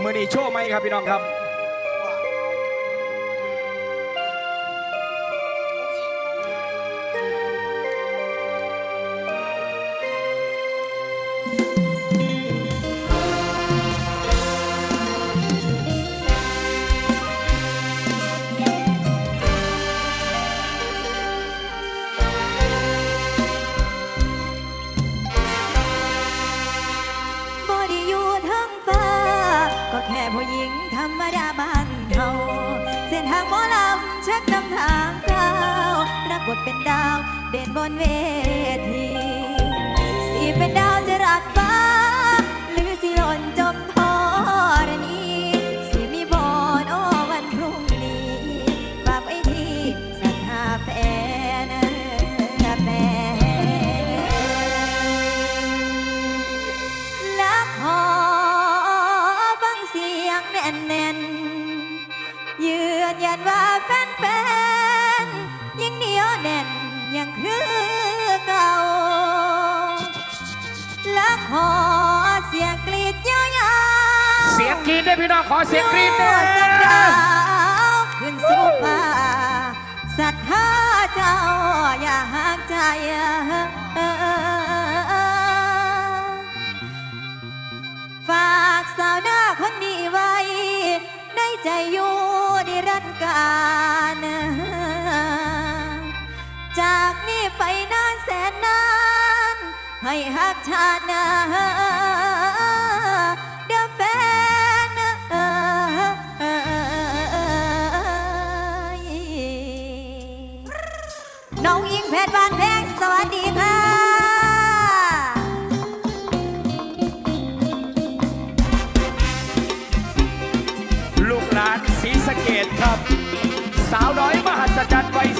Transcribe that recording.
มือนี้โชว์ไหมครับพี่น้องครับ แม่ผู้หญิงธรรมดาบ้านเฮาเส้นทางหมอลำเช็คนำทางก้าปรากฏเป็นดาว เด่นบนเวทีสีเป็นดาวจะรักฟ้า น้องขอเสียงกรี๊เด้วยขึ้นสู่ฟ้าศรัทธาเจ้าอย่าหักใจฝากสาวหน้าคนนี้ไว้ ในใจอยู่ในรันการจากนี้ไปนานแสนนาน ให้หักชาตินา องยิงแพทย์บางแพงสวัสดีค่ะลูกหลานศรีสะเกดครับ สาวน้อยมหัศจรรย์วัย